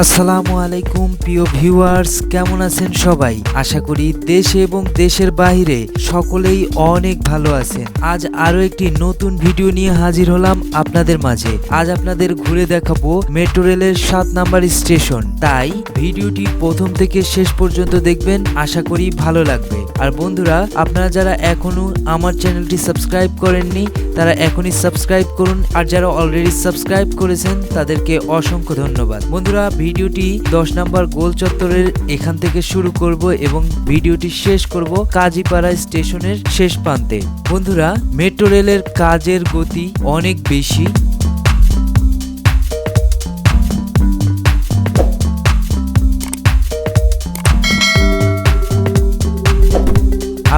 আসসালামু আলাইকুম, প্রিয় ভিউয়ার্স, কেমন আছেন সবাই? আশা করি দেশে এবং দেশের বাইরে সকলেই অনেক ভালো আছেন। আজ আরও একটি নতুন ভিডিও নিয়ে হাজির হলাম আপনাদের মাঝে। আজ আপনাদের ঘুরে দেখাবো মেট্রো রেলের সাত নাম্বার স্টেশন। তাই ভিডিওটি প্রথম থেকে শেষ পর্যন্ত দেখবেন, আশা করি ভালো লাগবে। আর বন্ধুরা, আপনারা যারা এখনও আমার চ্যানেলটি সাবস্ক্রাইব করেননি, তারা এখনই সাবস্ক্রাইব করুন। আর যারা অলরেডি সাবস্ক্রাইব করেছেন, তাদেরকে অসংখ্য ধন্যবাদ। বন্ধুরা ভিডিওটি দশ নম্বর গোল চত্বরের এখান থেকে শুরু করব এবং ভিডিওটি শেষ করব কাজীপাড়া স্টেশনের শেষ প্রান্তে। বন্ধুরা, মেট্রো রেলের কাজের গতি অনেক বেশি।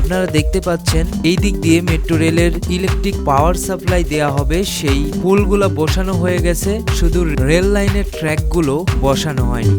আপনারা দেখতে পাচ্ছেন, এই দিক দিয়ে মেট্রো রেলের ইলেকট্রিক পাওয়ার সাপ্লাই দেয়া হবে। সেই পোলগুলো বসানো হয়ে গেছে, শুধু রেল লাইনের ট্র্যাকগুলো বসানো হয়নি।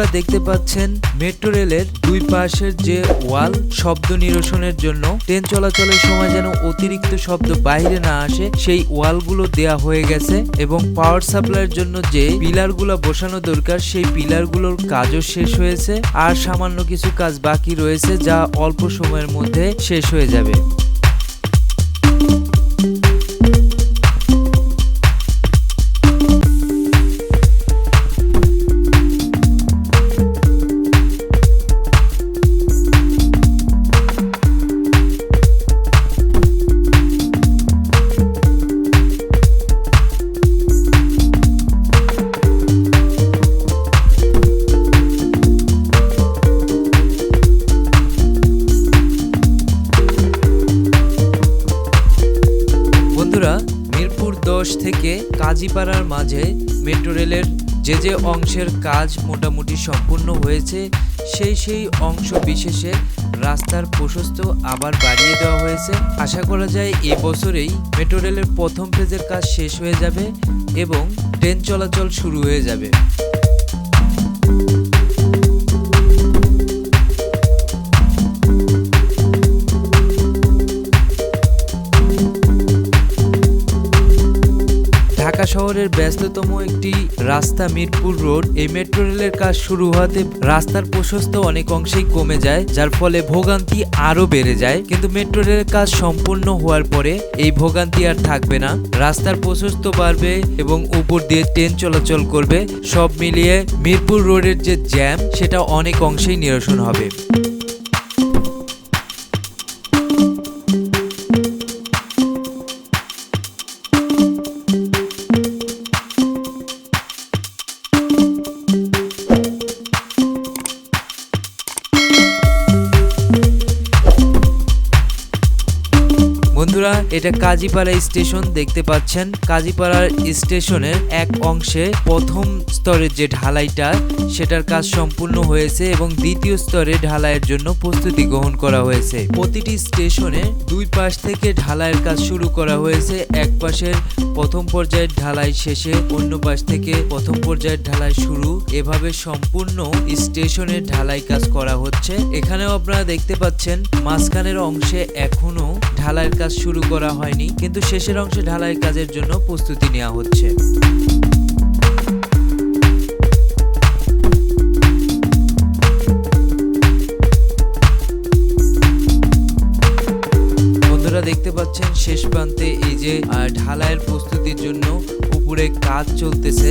বন্ধুরা দেখতে পাচ্ছেন, মেট্রো রেলের দুই পাশের যে ওয়াল, শব্দ নিরসনের জন্য ট্রেন চলাচলের সময় যেন অতিরিক্ত শব্দ বাইরে না আসে, সেই ওয়ালগুলো দেয়া হয়ে গেছে এবং পাওয়ার সাপ্লাইয়ের জন্য যে পিলারগুলো বসানো দরকার, সেই পিলারগুলোর কাজও শেষ হয়েছে। আর সামান্য কিছু কাজ বাকি রয়েছে যা অল্প সময়ের মধ্যে শেষ হয়ে যাবে। থেকে কাজীপাড়ার মাঝে মেট্রো রেলের যে যে অংশের কাজ মোটামুটি সম্পূর্ণ হয়েছে, সেই সেই অংশ বিশেষে রাস্তার প্রশস্ত আবার বাড়িয়ে দেওয়া হয়েছে। আশা করা যায় এ বছরেই মেট্রো রেলের প্রথম ফেজের কাজ শেষ হয়ে যাবে এবং ট্রেন চলাচল শুরু হয়ে যাবে। শহরের ব্যস্ততম একটি রাস্তা মিরপুর রোড, এই মেট্রো রেলের কাজ শুরু হওয়াতে রাস্তার প্রশস্ত অনেক অংশেই কমে যায়, যার ফলে ভোগান্তি আরও বেড়ে যায়। কিন্তু মেট্রো রেলের কাজ সম্পূর্ণ হওয়ার পরে এই ভোগান্তি আর থাকবে না। রাস্তার প্রশস্ত বাড়বে এবং উপর দিয়ে ট্রেন চলাচল করবে। সব মিলিয়ে মিরপুর রোডের যে জ্যাম, সেটা অনেক অংশেই নিরসন হবে। বন্ধুরা, এটা কাজীপাড়া স্টেশন দেখতে পাচ্ছেন। কাজীপাড়ার স্টেশনের এক অংশে প্রথম স্তরের যে ঢালাইটা, সেটার কাজ সম্পূর্ণ হয়েছে এবং দ্বিতীয় স্তরে ঢালাইয়ের জন্য প্রস্তুতি গ্রহণ করা হয়েছে। প্রতিটি স্টেশনে দুই পাশ থেকে ঢালাইয়ের কাজ শুরু করা হয়েছে। এক পাশের প্রথম পর্যায়ের ঢালাই শেষে অন্য পাশ থেকে প্রথম পর্যায়ের ঢালাই শুরু। এভাবে সম্পূর্ণ স্টেশনের ঢালাই কাজ করা হচ্ছে। এখানেও আপনারা দেখতে পাচ্ছেন, মাঝখানের অংশে এখনও ঢালাইয়ের কাজ শুরু করা হয়নি, কিন্তু শেষের অংশে ঢালাই কাজের জন্য প্রস্তুতি নেওয়া হচ্ছে। দেখতে পাচ্ছেন, শেষ প্রান্তে এই যে ঢালাইয়ের প্রস্তুতির জন্য উপরে কাজ চলতেছে।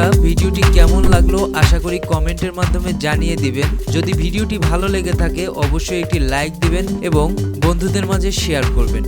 বন্ধুরা, ভিডিওটি কেমন লাগল আশা করি কমেন্টের মাধ্যমে জানিয়ে দিবেন। যদি ভিডিওটি ভালো লেগে থাকে, অবশ্যই একটি লাইক দিবেন এবং বন্ধুদের মাঝে শেয়ার করবেন।